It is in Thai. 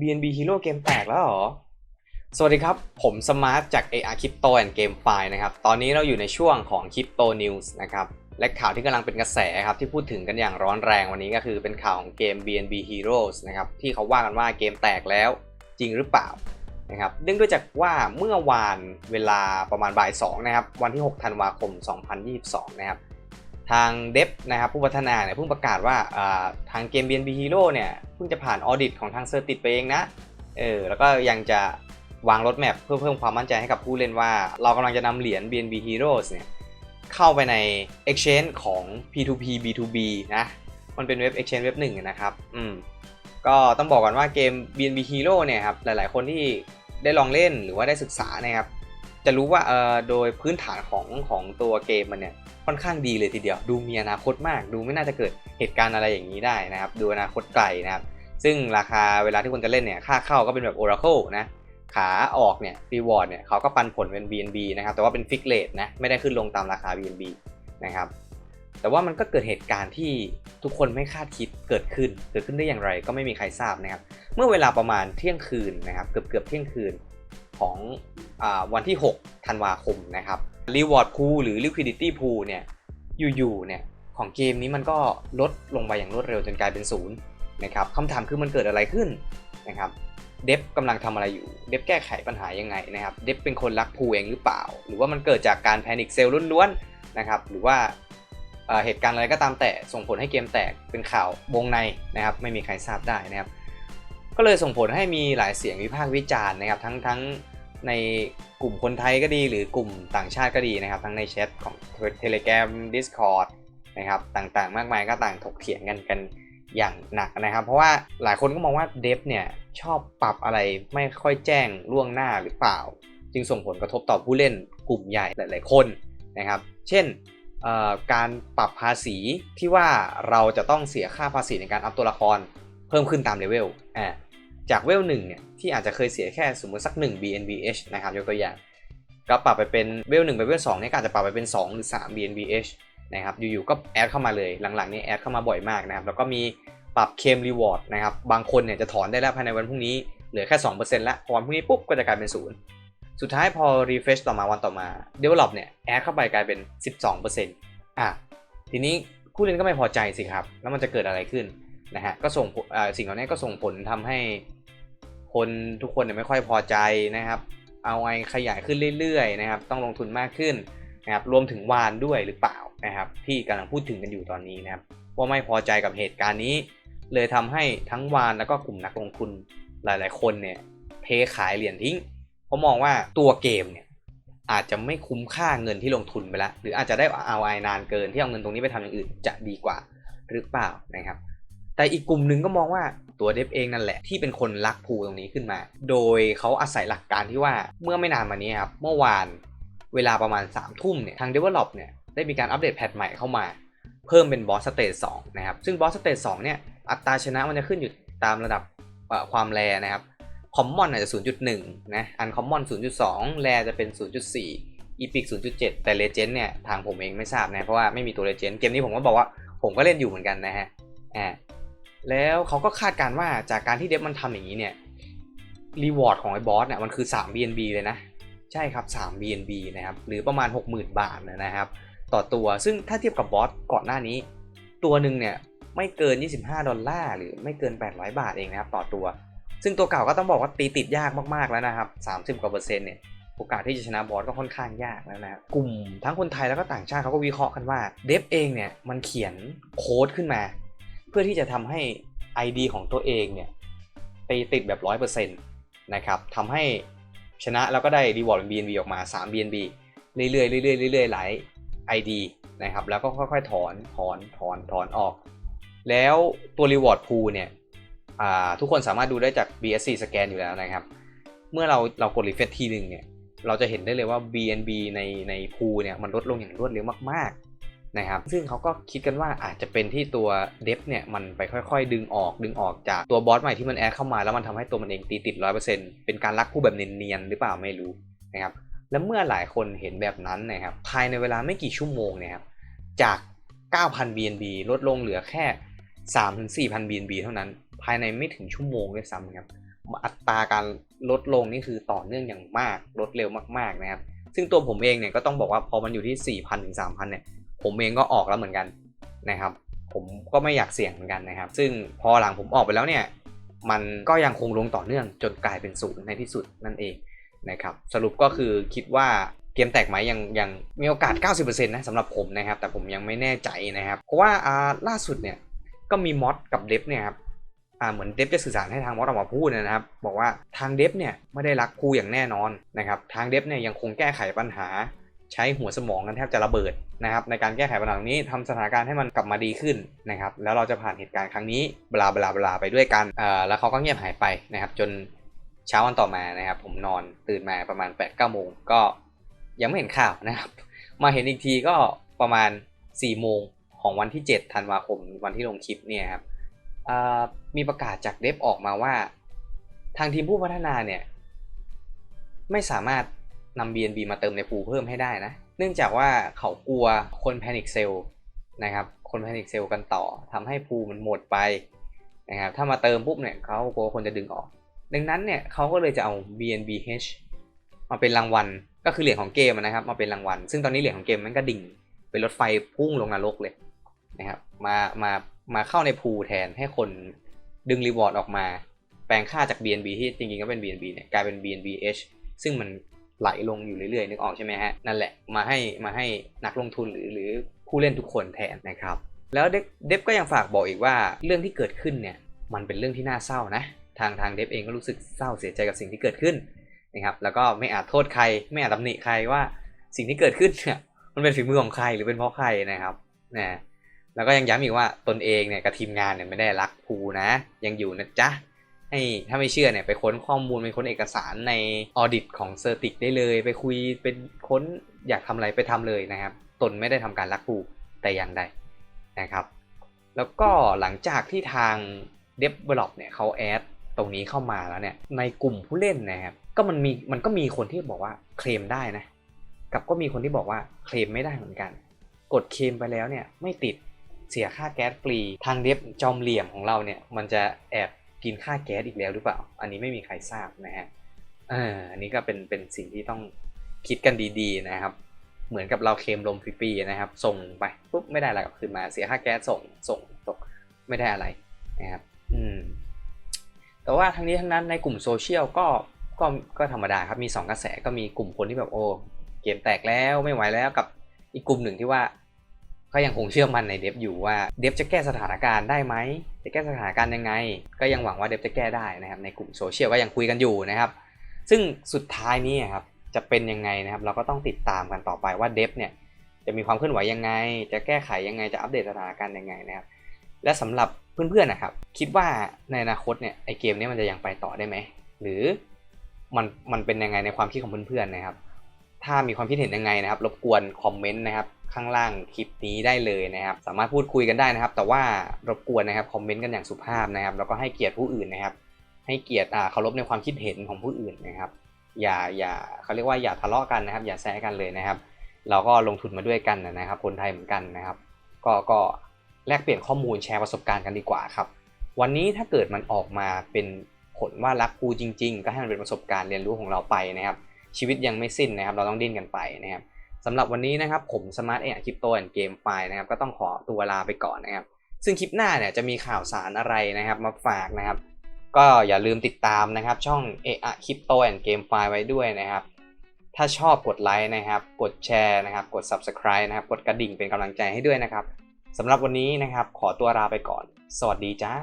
BNB Hero เกมแตกแล้วหรอ สวัสดีครับ ผมสมาร์ทจาก AR Crypto and Game File นะครับ ตอนนี้เราอยู่ในช่วงของ Crypto News นะครับ และข่าวที่กำลังเป็นกระแสครับ ที่พูดถึงกันอย่างร้อนแรงวันนี้ก็คือเป็นข่าวของเกม BNB Heroes นะครับ ที่เขาว่ากันว่าเกมแตกแล้วจริงหรือเปล่านะครับเนื่องด้วยจากว่าเมื่อวานเวลาประมาณบ่าย2นะครับ วันที่ 6 ธันวาคม 2022 นะครับ ทางเดฟนะครับผู้พัฒนาเนี่ยเพิ่งประกาศว่าทางเกม BNB Hero เนี่ยเพิ่งจะผ่านออดิตของทางเซอร์ติดไปเองนะเออแล้วก็ยังจะวางรถแมพเพื่อเพิ่มความมั่นใจให้กับผู้เล่นว่า เรากำลังจะนำเหรียญ BNB Heroes เนี่ยเข้าไปใน Exchange ของ P2P B2B นะมันเป็นเว็บ Exchange เว็บหนึ่งนะครับอืมก็ต้องบอกก่อนว่าเกม BNB Hero เนี่ยครับหลายๆ คนที่ได้ลองเล่นหรือว่าได้ศึกษานะครับ จะรู้ว่าเออโดยพื้นฐานของของตัวเกมมันเนี่ยค่อนข้างดีเลยทีเดียว ดูมีอนาคตมาก ดูไม่น่าจะเกิดเหตุการณ์อะไรอย่างนี้ได้นะครับ ดูอนาคตไกลนะครับ ซึ่งราคาเวลาที่คุณจะเล่นเนี่ยค่าเข้าก็เป็นแบบ Oracle นะขาออกเนี่ย reward เนี่ยเขาก็ปันผลเป็น BNB นะครับแต่ว่าเป็น fix rate นะไม่ได้ขึ้นลงตามราคา BNB นะครับแต่ว่ามันก็เกิดเหตุการณ์ที่ทุกคนไม่คาดคิดเกิดขึ้น เกิดขึ้นได้อย่างไรก็ไม่มีใครทราบนะครับ เมื่อเวลาประมาณเที่ยงคืนนะครับเกือบเกือบเที่ยงคืน ของอวันที่ 6 ธันวาคมนะครับ Reward Pool หรือ Liquidity Pool เนี่ยอยู่ๆเนี่ยของเกมนี้มันก็ลดลงไปอย่างรวดเร็วจนกลายเป็นศูนย์นะครับคำถามคือมันเกิดอะไรขึ้นนะครับเดฟกำลังทำอะไรอยู่ เดฟแก้ไขปัญหายังไงนะครับ เดฟเป็นคนรักพูเองหรือเปล่า หรือว่ามันเกิดจากการแพนิคเซลล้วนๆนะครับหรือว่าเหตุการณ์อะไรก็ตามแต่ส่งผลให้เกมแตกเป็นข่าววงในนะครับไม่มีใครทราบได้นะครับก็เลยส่งผลให้มีหลายเสียงวิพากษ์วิจารณ์นะครับทั้งทั้ง ในกลุ่มคนไทยก็ดี หรือกลุ่มต่างชาติก็ดีนะครับ ทั้งในแชทของ Telegram Discord นะครับต่างๆ มากมายก็ต่างถกเถียงกันกันอย่างหนักนะครับ เพราะว่าหลายคนก็มองว่าเดฟเนี่ยชอบปรับอะไรไม่ค่อยแจ้งล่วงหน้าหรือเปล่า จึงส่งผลกระทบต่อผู้เล่นกลุ่มใหญ่หลาย ๆ คนนะครับ เช่นการปรับภาษีที่ว่าเราจะต้องเสียค่าภาษีในการอัพตัวละครเพิ่มขึ้นตามเลเวลอ่า จากเวลหนึ่งเนี่ยที่อาจจะเคยเสียแค่สมมติสัก 1 BNBH นะครับยกตัวอย่างก็ปรับไปเป็นเวล1ไปเวล2เนี่ยก็อาจจะปรับไปเป็น 2 หรือ 3 BNBH นะครับอยู่ๆก็แอดเข้ามาเลยหลังๆนี่แอดเข้ามาบ่อยมากนะครับแล้วก็มีปรับเคมรีวอร์ดนะครับบางคนเนี่ยจะถอนได้แล้วภายในวันพรุ่งนี้เหลือแค่ 2%แล้วพอวันพรุ่งนี้ปุ๊บก็จะกลายเป็น0สุดท้ายพอ refresh ต่อมาวันต่อมา develop เนี่ยแอดเข้าไปกลายเป็น 12%อะทีนี้ผู้เล่นก็ไม่พอใจสิครับ แล้วมันจะเกิดอะไรขึ้นนะฮะก็ส่งสิ่งเหล่านี้ก็ส่งผลทำให้ คนทุกคนเนี่ยไม่ค่อยพอใจนะครับ เอาไอขยายขึ้นเรื่อยๆนะครับ ต้องลงทุนมากขึ้นนะครับ รวมถึงวานด้วยหรือเปล่านะครับ ที่กำลังพูดถึงกันอยู่ตอนนี้นะครับ ว่าไม่พอใจกับเหตุการณ์นี้ เลยทำให้ทั้งวานแล้วก็กลุ่มนักลงทุนหลายๆ คนเนี่ยเทขายเหรียญทิ้ง เพราะมองว่าตัวเกมเนี่ยอาจจะไม่คุ้มค่าเงินที่ลงทุนไปแล้วหรืออาจจะได้เอาไอนานเกินที่เอาเงินตรงนี้ไปทำอย่างอื่นจะดีกว่าหรือเปล่านะครับ แต่อีกกลุ่มหนึ่งก็มองว่า ตัวเดฟเองนั่นแหละที่เป็นคนรักพูตรงนี้ขึ้นมา โดยเขาอาศัยหลักการที่ว่าเมื่อไม่นานมานี้ครับเมื่อวานเวลาประมาณ3ามทุ่มเนี่ยทาง Develop เนี่ยได้มีการอัปเดตแพทใหม่เข้ามา เพิ่มเป็นบอสสเตจสนะครับซึ่งบอสสเตจสเนี่ยอัตราชนะมันจะขึ้นอยู่ตามระดับความแรนะครับคอมมอนอาจจะ 0.1 นะ อันคอมมอน 0.2 แรจะเป็น 0.4 อีพิก 0.7 แต่เลเจนด์เนี่ย ทางผมเองไม่ทราบนะ เพราะว่าไม่มีตัวเลเจนด์ เกมนี้ผมก็บอกว่าผมก็เล่นอยู่เหมือนกันนะฮะ อ่า แล้วเขาก็คาดการณ์ว่าจากการที่เดฟมันทำอย่างนี้เนี่ยรีวอร์ดของไอ้บอสเนี่ยมันคือ 3 BNB เลยนะ ใช่ครับ 3 BNB นะครับ หรือประมาณ 60,000 บาทนะครับ ต่อตัวซึ่งถ้าเทียบกับบอสก่อนหน้านี้ ตัวหนึ่งเนี่ยไม่เกิน 25 ดอลลาร์หรือไม่เกิน 800 บาทเองนะครับ ต่อตัว ซึ่งตัวเก่าก็ต้องบอกว่าตีติดยากมากๆแล้วนะครับ 30กว่าเปอร์เซ็นต์เนี่ยโอกาสที่จะชนะบอสก็ค่อนข้างยากแล้วนะกลุ่มทั้งคนไทยแล้วก็ต่างชาติเขาก็วิเคราะห์กันว่าเดฟเองเนี่ยมันเขียนโค้ดขึ้นมา เพื่อที่จะทำให้ ID ของตัวเองเนี่ยไปติดแบบ 100%นะครับทำให้ชนะแล้วก็ได้ reward เป็น BNB ออกมา 3 BNB เรื่อยๆเรื่อยๆเรื่อยๆหลาย ID นะครับแล้วก็ค่อยๆถอนถอนถอนถอนออก แล้วตัว reward pool เนี่ยทุกคนสามารถดูได้จาก BSC สแกนอยู่แล้วนะครับ เมื่อเราเรากด refresh ทีหนึ่งเนี่ยเราจะเห็นได้เลยว่า BNB ในใน pool เนี่ยมันลดลงอย่างรวดเร็วมากๆ นะครับ ซึ่งเขาก็คิดกันว่าอาจจะเป็นที่ตัวเดฟเนี่ยมันไปค่อยๆ ดึงออกดึงออกจากตัวบอสใหม่ที่มันแอดเข้ามาแล้วมันทำให้ตัวมันเองตีติด100%เป็นการลักผู้แบบเนียนๆหรือเปล่าไม่รู้นะครับและเมื่อหลายคนเห็นแบบนั้นนะครับภายในเวลาไม่กี่ชั่วโมงเนี่ยครับจาก 9,000 BNB ลดลงเหลือแค่ 3-4,000 BNB เท่านั้น ภายในไม่ถึงชั่วโมงด้วยซ้ำครับอัตราการลดลงนี่คือต่อเนื่องอย่างมากลดเร็วมากๆนะครับซึ่งตัวผมเองเนี่ยก็ต้องบอกว่าพอมันอยู่ที่ 4,000 ถึง 3,000 เนี่ย ผมเองก็ออกแล้วเหมือนกันนะครับ ผมก็ไม่อยากเสี่ยงเหมือนกันนะครับ ซึ่งพอหลังผมออกไปแล้วเนี่ยมันก็ยังคงลงต่อเนื่องจนกลายเป็นศูนย์ในที่สุดนั่นเองนะครับสรุปก็คือคิดว่าเกมแตกไหมยังยังมีโอกาส 90%นะสำหรับผมนะครับ แต่ผมยังไม่แน่ใจนะครับ เพราะว่าอ่าล่าสุดเนี่ยก็มีมอดกับเดฟเนี่ยครับอ่าเหมือนเดฟจะสื่อสารให้ทางมอสออกมาพูดนะครับ บอกว่าทางเดฟเนี่ยไม่ได้รักครูอย่างแน่นอนนะครับ ทางเดฟเนี่ยยังคงแก้ไขปัญหา ใช้หัวสมองกันแทบจะระเบิดนะครับในการแก้ไขปัญหาตรงนี้ทำสถานการณ์ให้มันกลับมาดีขึ้นนะครับแล้วเราจะผ่านเหตุการณ์ครั้งนี้บลาบลาบลาไปด้วยกันอ่าแล้วเขาก็เงียบหายไปนะครับจนเช้าวันต่อมานะครับผมนอนตื่นมาประมาณ8ปดเก้าโมงก็ยังไม่เห็นข่าวนะครับมาเห็นอีกทีก็ประมาณ4ี่โมงของวันที่ 7 ธันวาคมวันที่ลงคลิปเนี่ยครับมีประกาศจากเดฟออกมาว่า ทางทีมผู้พัฒนาเนี่ย ไม่สามารถ นำ BNB มาเติมในปูเพิ่มให้ได้นะ เนื่องจากว่าเขากลัวคนแพนิคเซลนะครับ คนแพนิคเซลกันต่อทำให้ปูมันหมดไปนะครับ ถ้ามาเติมปุ๊บเนี่ยเขากลัวคนจะดึงออก ดังนั้นเนี่ยเขาก็เลยจะเอา BNBH มาเป็นรางวัล ก็คือเหรียญของเกมนะครับ มาเป็นรางวัล ซึ่งตอนนี้เหรียญของเกมมันก็ดิ่ง เป็นรถไฟพุ่งลงนรกเลยนะครับ มา มา มาเข้าในพูแทนให้คนดึงรีวอร์ดออกมา แปลงค่าจาก BNB ที่จริงๆก็เป็น BNB เนี่ยกลายเป็น BNBH ซึ่งมัน ไหลลงอยู่เรื่อยๆนึกออกใช่ไหมฮะนั่นแหละมาให้มาให้นักลงทุนหรือหรือผู้เล่นทุกคนแทนนะครับ แล้วเดฟเดฟก็ยังฝากบอกอีกว่าเรื่องที่เกิดขึ้นเนี่ยมันเป็นเรื่องที่น่าเศร้านะ ทางทางเดฟเองก็รู้สึกเศร้าเสียใจกับสิ่งที่เกิดขึ้นนะครับแล้วก็ไม่อาจโทษใคร ไม่อาจตำหนิใครว่าสิ่งที่เกิดขึ้นเนี่ยมันเป็นฝีมือของใครหรือเป็นเพราะใครนะครับนะแล้วก็ยังย้ำอีกว่าตนเองเนี่ยกับทีมงานเนี่ยไม่ได้รักภูนะ ยังอยู่นะจ๊ะ ให้ถ้าไม่เชื่อเนี่ยไปค้นข้อมูลไปค้นเอกสารในออดิตของเซอร์ติกได้เลย ไปคุยเป็นค้นอยากทำอะไรไปทำเลยนะครับ ตนไม่ได้ทำการลักภูแต่อย่างใดนะครับ แล้วก็หลังจากที่ทาง Develop เนี่ยเขาแอดตรงนี้เข้ามาแล้วเนี่ยในกลุ่มผู้เล่นนะครับก็มันมีมันก็มีคนที่บอกว่าเคลมได้นะกับก็มีคนที่บอกว่าเคลมไม่ได้เหมือนกัน กดเคลมไปแล้วเนี่ยไม่ติดเสียค่าแก๊สฟรี ทางเดฟจอมเหลี่ยมของเราเนี่ยมันจะแอบ กินค่าแก๊สอีกแล้วหรือเปล่า อันนี้ไม่มีใครทราบนะฮะเอออันนี้ก็เป็นเป็นสิ่งที่ต้องคิดกันดี ๆ นะครับ เหมือนกับเราเคลมลมฟรีๆนะครับ ส่งไปปุ๊บไม่ได้อะไรกลับคืนมาเสียค่าแก๊สส่งส่งตกไม่ได้อะไรนะครับ อืม แต่ว่าทั้งนี้ทั้งนั้นในกลุ่มโซเชียลก็ก็ก็ธรรมดาครับมี 2 กระแสก็มีกลุ่มคนที่แบบโอ้เกมแตกแล้วไม่ไหวแล้วกับอีกกลุ่มหนึ่งที่ว่า ก็ยังคงเชื่อมั่นในเดฟอยู่ว่าเดฟจะแก้สถานการณ์ได้ไหมจะแก้สถานการณ์ยังไง ก็ยังหวังว่าเดฟจะแก้ได้นะครับในกลุ่มโซเชียลก็ยังคุยกันอยู่นะครับ ซึ่งสุดท้ายนี้ครับจะเป็นยังไงนะครับ เราก็ต้องติดตามกันต่อไปว่าเดฟเนี่ยจะมีความเคลื่อนไหวยังไง จะแก้ไขยังไงจะอัปเดตสถานการณ์ยังไงนะครับ และสำหรับเพื่อนๆนะครับ คิดว่าในอนาคตเนี่ยไอเกมนี้มันจะยังไปต่อได้ไหมหรือมันมันเป็นยังไงในความคิดของเพื่อนๆนะครับ ถ้ามีความคิดเห็นยังไงนะครับ รบกวนคอมเมนต์นะครับ ข้างล่างคลิปนี้ได้เลยนะครับ สามารถพูดคุยกันได้นะครับ แต่ว่ารบกวนนะครับคอมเมนต์กันอย่างสุภาพนะครับ แล้วก็ให้เกียรติผู้อื่นนะครับ ให้เกียรติเคารพในความคิดเห็นของผู้อื่นนะครับ อย่าอย่าเขาเรียกว่าอย่าทะเลาะกันนะครับ อย่าแซะกันเลยนะครับ เราก็ลงทุนมาด้วยกันนะครับ คนไทยเหมือนกันนะครับ ก็ก็แลกเปลี่ยนข้อมูลแชร์ประสบการณ์กันดีกว่าครับ วันนี้ถ้าเกิดมันออกมาเป็นผลว่ารักกูจริง ๆ ก็ให้มันเป็นประสบการณ์เรียนรู้ของเราไปนะครับ ชีวิตยังไม่สิ้นนะครับ เราต้องดิ้นกันไปนะครับ สำหรับวันนี้นะครับผมสมาร์ทเอคริปโตแอนเกมไฟนะครับก็ต้องขอตัวลาไปก่อนนะครับ ซึ่งคลิปหน้าเนี่ยจะมีข่าวสารอะไรนะครับมาฝากนะครับ ก็อย่าลืมติดตามนะครับช่องเออะคริปโตแอนเกมไฟไว้ด้วยนะครับ ถ้าชอบกดไลค์นะครับ กดแชร์นะครับ กด Subscribe นะครับ กดกระดิ่งเป็นกำลังใจให้ด้วยนะครับสำหรับวันนี้นะครับขอตัวลาไปก่อน สวัสดีจ้า